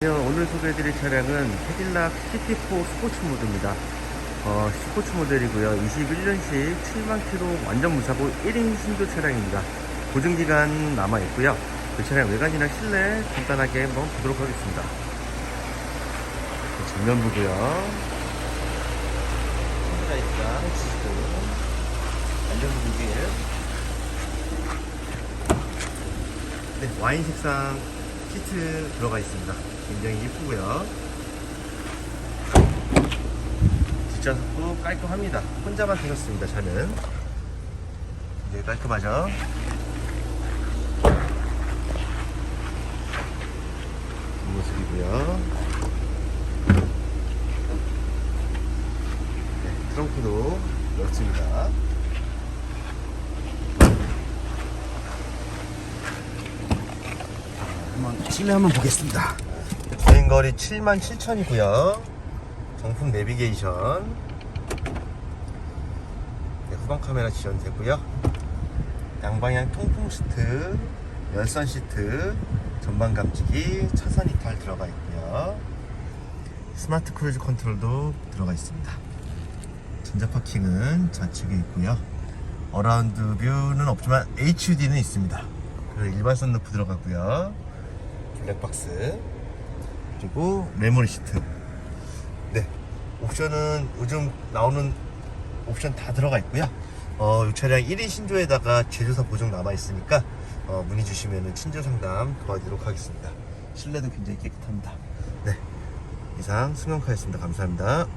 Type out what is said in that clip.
오늘 소개해드릴 차량은 캐딜락 CT4 스포츠 모드입니다. 어, 스포츠 모델이고요. 21년식 7만 킬로 완전 무사고 1인 신조 차량입니다. 보증기간 남아있고요. 그 차량 외관이나 실내 간단하게 한번 보도록 하겠습니다. 전면부고요. 카메라있다, 시스템, 안전무기에 네, 와인 색상 시트 들어가 있습니다. 굉장히 예쁘고요. 뒷좌석도 깔끔합니다. 혼자만 타셨습니다. 저는 이제 깔끔하죠. 뒷모습이고요. 네, 트렁크도 넓습니다. 한번 실내 한번 보겠습니다. 주행거리 7만 7천이고요. 정품 내비게이션. 네, 후방 카메라 지원되고요. 양방향 통풍 시트, 열선 시트, 전방 감지기, 차선 이탈 들어가 있고요. 스마트 크루즈 컨트롤도 들어가 있습니다. 전자 파킹은 좌측에 있고요. 어라운드 뷰는 없지만 HUD는 있습니다. 그리고 일반 선루프 들어가고요. 블랙박스 그리고 메모리 시트. 네, 옵션은 요즘 나오는 옵션 다 들어가 있고요. 어, 이 차량 1인 신조에다가 제조사 보증 남아 있으니까 어, 문의 주시면 친절 상담 도와드리도록 하겠습니다. 실내도 굉장히 깨끗합니다. 네, 이상 승용카였습니다. 감사합니다.